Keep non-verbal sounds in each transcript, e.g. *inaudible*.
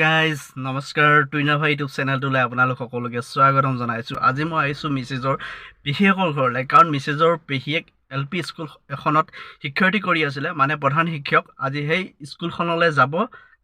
Guys নমস্কাৰ টুইনাভা YouTube চেনেলটোলৈ আপোনালোক সকলোকে স্বাগতম জনাইছোঁ। আজি মই আহিছোঁ মিছেজৰ পেহীয়েকৰ ঘৰলৈ কাৰণ মিছেজৰ পেহীয়েক এল পি স্কুল এখনত শিক্ষয়িত্ৰী কৰি আছিলে মানে প্ৰধান শিক্ষক। আজি সেই স্কুলখনলৈ যাব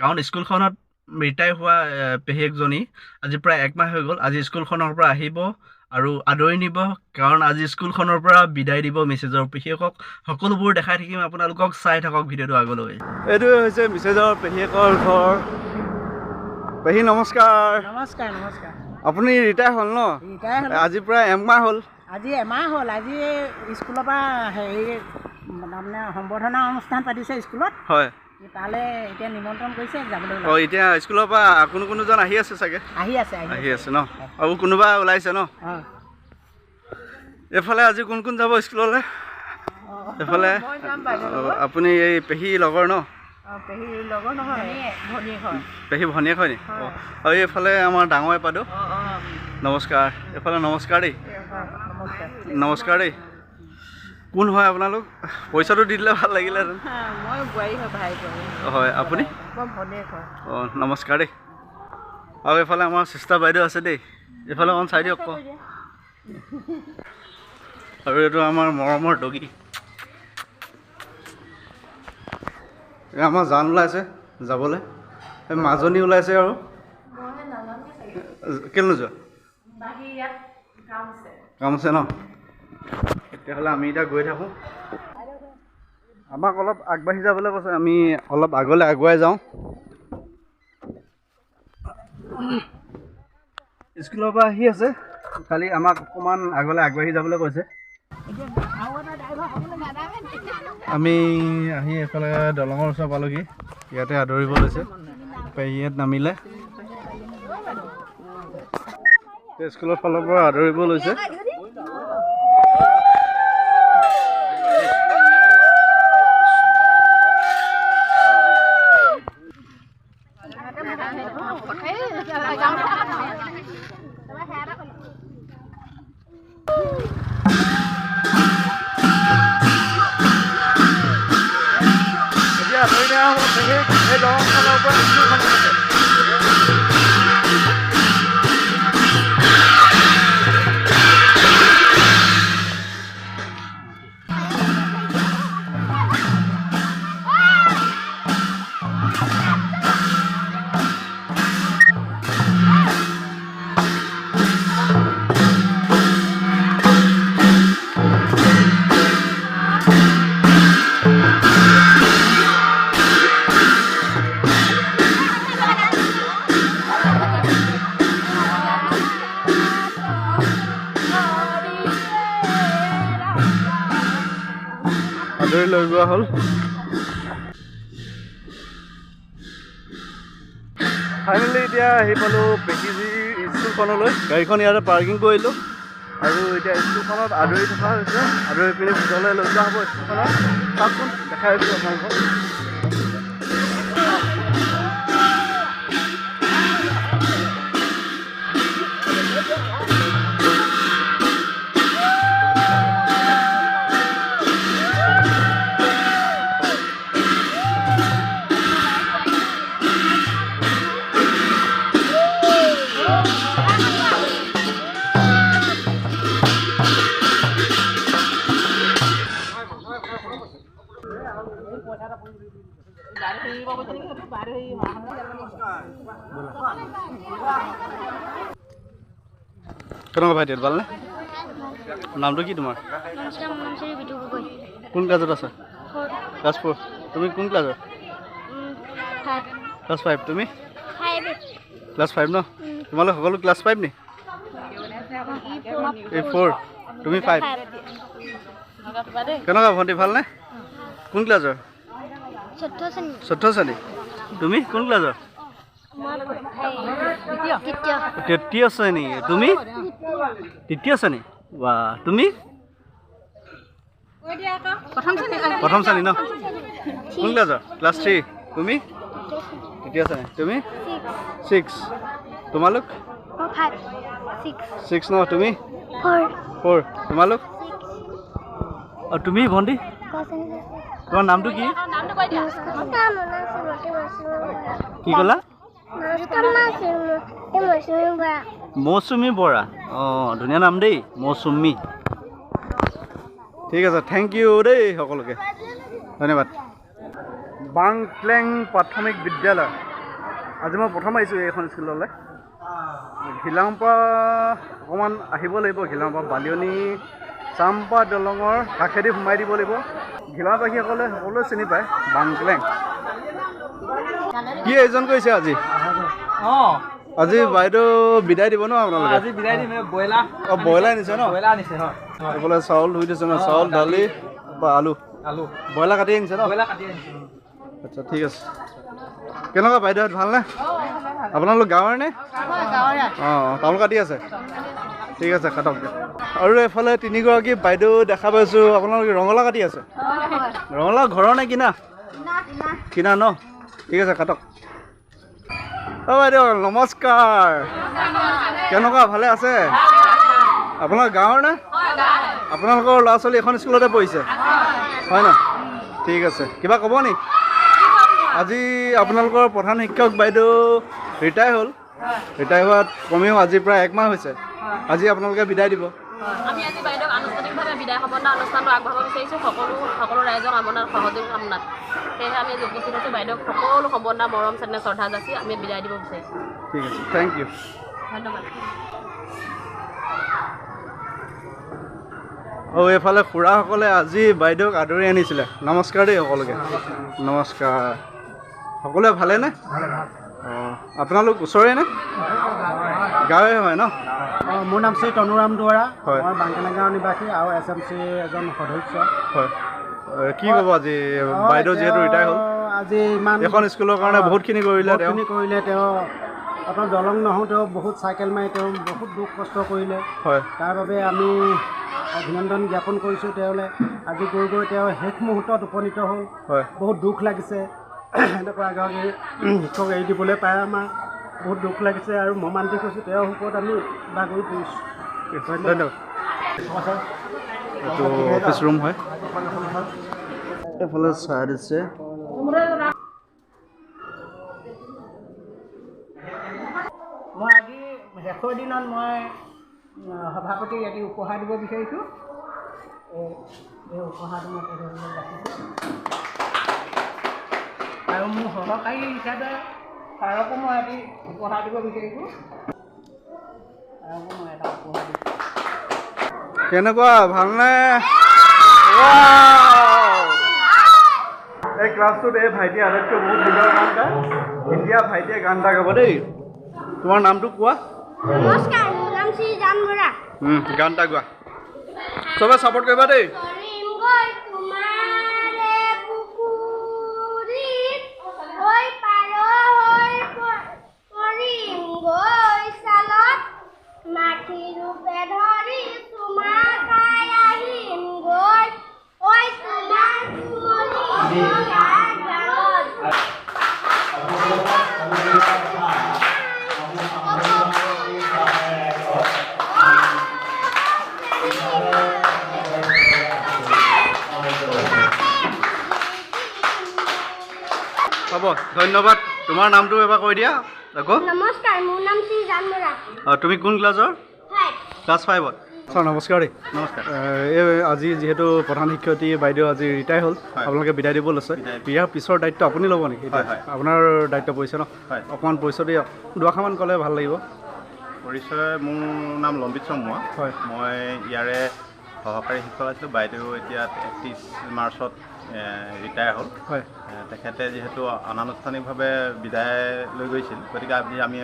কাৰণ স্কুলখনত ৰিটায়াৰ হোৱা পেহীয়েকজনী আজি প্ৰায় একমাহ হৈ গ'ল। আজি স্কুলখনৰ পৰা আহিব আৰু আদৰি নিব কাৰণ আজি স্কুলখনৰ পৰা বিদায় দিব মিছেজৰ পেহীয়েকক। সকলোবোৰ দেখাই থাকিম আপোনালোকক চাই থাকক ভিডিঅ'টো আগলৈ। এইটোৱে হৈছে মিছেজৰ পেহীয়েকৰ ঘৰ। পেহী নমস্কাৰ। নমস্কাৰ নমস্কাৰ। আপুনি ৰিটায়াৰ হ'ল ন? ৰিটায়াৰ হ'ল। আজি প্ৰায় একমাহ হ'ল। আজি এমাহ হ'ল। আজি স্কুলৰ পৰা হেৰি তাৰমানে সম্বৰ্ধনা অনুষ্ঠান পাতিছে স্কুলত। হয়। তালৈ এতিয়া নিমন্ত্ৰণ কৰিছে যাবলৈ অঁ এতিয়া স্কুলৰ পৰা কোনো কোনোজন আহি আছে চাগে? আহি আছে আহি আছে। ন? আৰু কোনোবা ওলাইছে ন? এইফালে আজি কোন কোন যাব স্কুললৈ? এইফালে অঁ, আপুনি এই পেহী লগৰ ন? পেহীৰ লগৰ নহয়। ভনীয়েক হয়। পেহী ভনীয়েক হয় নি? হয়। অঁ, আৰু এইফালে আমাৰ ডাঙৰ এপাদো। নমস্কাৰ। এইফালে নমস্কাৰ দেই। নমস্কাৰ। দেই। কোন হয় আপোনালোক? পইচাটো দি দিলে ভাল বোৱাৰী হয় ভাই হয়। আপুনি? অঁ নমস্কাৰ দেই। আৰু এইফালে আমাৰ চিষ্টাৰ বাইদেউ আছে দেই। এইফালে অকণ চাই দিয়ক আৰু এইটো আমাৰ মৰমৰ দগী। আমাৰ জান ওলাইছে যাবলৈ। মাজনী ওলাইছে আৰু। কেলৈ নোযোৱা কাম আছে ন? তেতিয়াহ'লে আমি এতিয়া গৈ থাকোঁ। আমাক অলপ আগবাঢ়ি যাবলৈ কৈছে আমি অলপ আগলৈ আগুৱাই যাওঁ। স্কুলৰ পৰা আহি আছে। খালি আমাক অকণমান আগলৈ আগবাঢ়ি যাবলৈ কৈছে। আমি আহি এইফালে দলঙৰ ওচৰ পালোহি। ইয়াতে আদৰিব লৈছে। পেহীহঁত নামিলে। স্কুলৰ ফালৰ পৰা আদৰিব লৈছে। লৈ যোৱা হ'ল ফাইনেলি এতিয়া আহি পালোঁ পেকিজি স্কুলখনলৈ। গাড়ীখন ইয়াতে পাৰ্কিং কৰিলোঁ আৰু এতিয়া স্কুলখনত আদৰি থকা হৈছে। আদৰি পিনি ভিতৰলৈ লৈ যোৱা হ'ব স্কুলখনত। চাওকচোন দেখাই আছোঁ আপোনালোকক। কেনেকুৱা ভাইটি ভালনে নামটো কি তোমাৰ? কোন ক্লাছত আছা? ক্লাছ ফ'ৰ তুমি কোন ফাইভ। ক্লাছ ফাইভ তুমি? ক্লাছ ফাইভ ন? তোমালোক সকলো ক্লাছ ফাইভ নি? এই ফ'ৰ তুমি ফাইভ। কেনেকুৱা ভণ্টি ভালনে কোন ক্লাছৰ? চতুৰ্থ শ্ৰেণী। তুমি কোন ক্লাছৰ? তৃতীয় শ্ৰেণী। তুমি? তৃতীয় শ্ৰেণী। বা তুমি? প্ৰথম শ্ৰেণী ন? কোন ক্লাছৰ ক্লাছ থ্ৰী। তুমি? তৃতীয় শ্ৰেণী। তুমি? ছিক্স। তোমালোক? ছিক্স ন? তুমি? ফ'ৰ। ফ'ৰ তোমালোক? অঁ তুমি ভণ্টি? তোমাৰ নামটো কি? কি ক'লা? মৌচুমী বৰা। অঁ ধুনীয়া নাম দেই মৌচুমী। ঠিক আছে থেংক ইউ দেই সকলোকে। ধন্যবাদ। বাংক্লেং প্ৰাথমিক বিদ্যালয়। আজি মই প্ৰথম আহিছোঁ এইখন স্কুললৈ। ঘিলামৰ পৰা অকণমান আহিব লাগিব ঘিলামৰ পৰা বালিয়নী চাম্পা দলঙৰ কাষেদি সোমাই দিব লাগিব। ঘিলাবাসীসকলে সকলোৱে চিনি পায় বাংক্লেং। কি আয়োজন কৰিছে আজি? অঁ। আজি বাইদেউ বিদায় দিব ন আপোনালোকে? আজি বিদায় দিম ব্ৰইলাৰ অঁ ব্ৰইলাৰ নিছে ন? ব্ৰইলাৰ আনিছে হয় এইফালে চাউল ধুই দিছে ন? চাউল দালি বা আলু? আলু। ব্ৰইলাৰ কাটি আনিছে ন? ব্ৰইলাৰ কাটি আনিছে আচ্ছা ঠিক আছে। কেনেকুৱা বাইদেউহঁত ভালনে? আপোনালোক গাঁৱৰ নে? অঁ তামোল কাটি আছে? ঠিক আছে কাটক আৰু এইফালে তিনিগৰাকী বাইদেউ দেখা পাইছোঁ। আপোনালোকে ৰঙালাও কাটি আছে? ৰঙালাও ঘৰৰ নে কিনা। কিনা ন? ঠিক আছে কাটক। অঁ বাইদেউ নমস্কাৰ। কেনেকুৱা ভালে আছে? আপোনাৰ গাঁৱৰ নে? আপোনালোকৰ ল'ৰা ছোৱালী এখন স্কুলতে পঢ়িছে? হয় ন? ঠিক আছে। কিবা ক'ব নি? আজি আপোনালোকৰ প্ৰধান শিক্ষক বাইদেউ ৰিটায়াৰ হ'ল। ৰিটায়াৰ হোৱাত কমেও আজি প্ৰায় একমাহ হৈছে। আজি আপোনালোকে বিদায় দিব আমি আজি বাইদেউক আনুষ্ঠানিকভাৱে বিদায় সম্বন্ধ অনুষ্ঠানটো আগবঢ়াব বিচাৰিছোঁ। সকলো সকলো ৰাইজৰ কামনাত সহযোগ কামনাত সেয়েহে আমি উপস্থিত হৈছোঁ। বাইদেউক সকলো সম্বন্ধা মৰম চেনেহ শ্ৰদ্ধা যাচি আমি বিদায় দিব বিচাৰিছোঁ। ঠিক আছে। থেংক ইউ ধন্যবাদ। আৰু এইফালে খুৰাসকলে আজি বাইদেউক আদৰি আনিছিলে। নমস্কাৰ দেই সকলোকে। নমস্কাৰ। সকলোৱে ভালেনে? অঁ আপোনালোক ওচৰৰে নে গাঁৱে হয় ন? অঁ মোৰ নাম শ্ৰী তনুৰাম দুৱৰা। হয়। মই বাংকেলা গাঁৱৰ নিবাসী আৰু এছ এম চি এজন সদস্য। হয়। কি ক'ব আজি? বাইদেউ যিহেতু ৰিটায়াৰ হ'ল। তেওঁ আজি ইমান এখন স্কুলৰ কাৰণে বহুতখিনি কৰিলে তেওঁ। বহুতখিনি কৰিলে তেওঁ। অকল দলং নহওঁতেও বহুত চাইকেল মাৰি তেওঁ বহুত দুখ কষ্ট কৰিলে। হয়। তাৰ বাবে আমি অভিনন্দন জ্ঞাপন কৰিছোঁ তেওঁলৈ। আজি গৈ গৈ তেওঁ শেষ মুহূৰ্তত উপনীত হ'ল। হয়। বহুত দুখ লাগিছে। *clears throat* এনেকুৱা এগৰাকী শিক্ষক এৰি দিবলৈ পাই আমাৰ। বহুত দুখ লাগিছে আৰু মৰ্মান্তিক হৈছোঁ তেওঁৰ ওপৰত আমি বাগৰি পৰিছোঁ। ধন্যবাদ। এইটো অফিচ ৰুম হয়। এইফালে চাহ দিছে মই আজি শেষৰ দিনত মই সভাপতিক এটি উপহাৰ দিব বিচাৰিছোঁ। এই উপহাৰটো মই ৰাখিছোঁ। আৰু মোৰ সহকাৰী হিচাপে ছাৰকো মই এটি উপহাৰ দিব বিচাৰিছোঁ। ছাৰকো মই এটা উপহাৰ দিছোঁ কেনেকুৱা ভালনে! এই ক্লাছটোত এই ভাইটিয়ে আটাইতকৈ বহুত সুন্দৰ গান গায়। এতিয়া ভাইটিয়ে গান এটা গাব দেই। তোমাৰ নামটো কোৱা? নমস্কাৰ মোৰ নাম শ্ৰী জান বৰা। গান এটা গোৱা। চবে ছাপৰ্ট কৰিবা দেই। ধন্যবাদ। তোমাৰ নামটো এবাৰ কৈ দিয়া। আকৌ। নমস্কাৰ মোৰ নাম শ্ৰী জান বৰা। অঁ, তুমি কোন ক্লাছৰ? ক্লাছ ফাইভত। ছাৰ নমস্কাৰ দেই। নমস্কাৰ। এই আজি যিহেতু প্ৰধান শিক্ষয়িত্ৰী বাইদেউ আজি ৰিটায়াৰ হ'ল আপোনালোকে বিদায় দিব লৈছে। ইয়াৰ পিছৰ দায়িত্ব আপুনি ল'ব নেকি? আপোনাৰ দায়িত্ব পৰিছে ন? হয়। অকণমান পৰিচয় দিয়ক দুআষাৰমান ক'লে ভাল লাগিব। পৰিচয় মোৰ নাম লম্বিত চমুৱা হয়। মই ইয়াৰে সহকাৰী শিক্ষক আছিলোঁ। বাইদেউ এতিয়া একত্ৰিছ মাৰ্চত ৰিটায়াৰ হ'ল। হয়। তেখেতে যিহেতু অনানুষ্ঠানিকভাৱে বিদায় লৈ গৈছিল গতিকে আজি আমি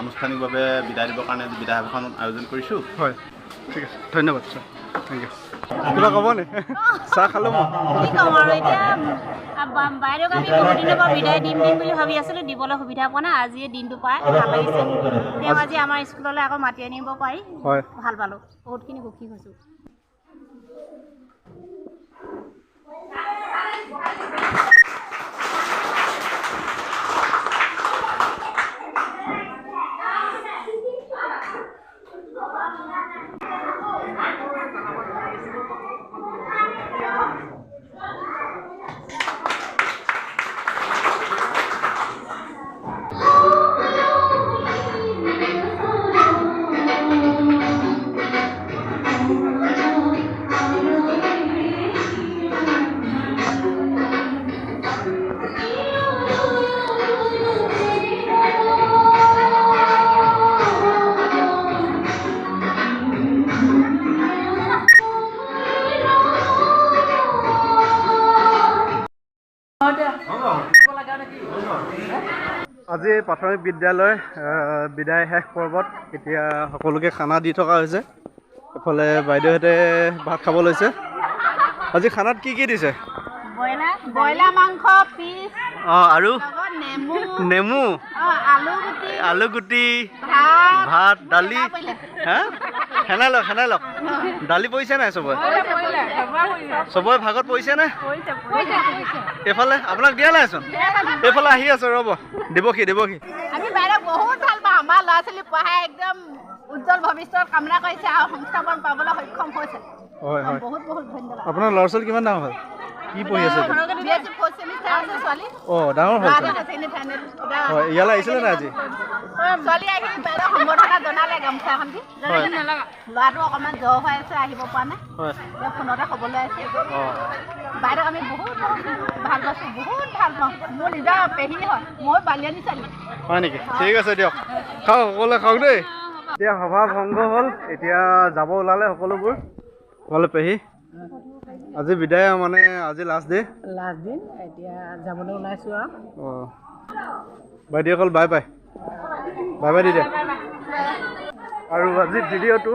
আনুষ্ঠানিকভাৱে বিদায় দিবৰ কাৰণে বিদায় সভাখন আয়োজন কৰিছোঁ। হয়। ঠিক আছে। ধন্যবাদ ছাৰ। থেংক ইউ কিবা ক'বনে চাহ খালোঁ মই। কি ক'ম আৰু এতিয়া বা- বাইদেউক আমি বহুত দিনৰ পৰা বিদায় দিম দিম বুলি ভাবি আছিলোঁ দিবলৈ সুবিধা পোৱা নাই আজি এই দিনটো পাই ভাল লাগিছে। তেওঁ আজি আমাৰ স্কুললৈ আকৌ মাতি আনিব পাৰি। হয়। ভাল পালোঁ। বহুতখিনি সুখী হৈছোঁ। আজি প্ৰাথমিক বিদ্যালয় বিদায় শেষ পৰ্বত। এতিয়া সকলোকে খানা দি থকা হৈছে। এফালে বাইদেউহঁতে ভাত খাব লৈছে। আজি খানাত কি কি দিছে? ব্ৰইলাৰ ব্ৰইলাৰ মাংস পিচ অঁ আৰু নেমু নেমু। অঁ আলু গুটি আলু গুটি ভাত ভাত দালি। হা? সেনাই লওক সেনাই লওক দালি পৰিছে নাই চবৰে? চবৰে ভাগত পৰিছে নে? এইফালে আপোনাক দিয়া নাইচোন এইফালে আহি আছে ৰ'ব। দিবহি দিবহি আমি বাইদেউ বহুত ভাল পাওঁ। আমাৰ ল'ৰা ছোৱালী পঢ়াই একদম উজ্জ্বল ভৱিষ্যত কামনা কৰিছে আৰু সংস্থাপন পাবলৈ সক্ষম হৈছে। হয় হয়। বহুত বহুত ধন্যবাদ। আপোনাৰ ল'ৰা ছোৱালী কিমান ডাঙৰ হ'ল? কি পঢ়ি আছে অঁ ডাঙৰ হ'ল হয়। ইয়ালৈ আহিছিলে নাই আজি? ল'ৰাটো অকণমান জ্বৰ হৈ আছে আহিব পৰা নাই। ফোনতে খবলৈ আছে বাইদেউ আমি বহুত ভাল পাইছোঁ বহুত ভাল পাওঁ। মোৰ নিজৰ পেহী হয় মই বালিয়ানী ছোৱালী হয় নেকি? ঠিক আছে দিয়ক। খাওক সকলোৱে খাওক দেই। এতিয়া সভা ভংগ হ'ল এতিয়া যাব ওলালে সকলোবোৰ। সকলো পেহী? আজি বিদায় মানে আজি লাষ্ট ডে লাষ্ট দিন এতিয়া যাবলৈ ওলাইছোঁ আৰু। অঁ। বাইদেউসকল bye bye bye by the দিয়া আৰু আজি ভিডিঅ'টো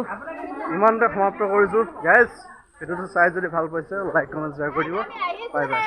ইমানতে সমাপ্ত কৰিছোঁ। গাইজ ভিডিঅ'টো চাই যদি ভাল পাইছে লাইক কমেণ্ট শ্বেয়াৰ কৰি দিব। Bye bye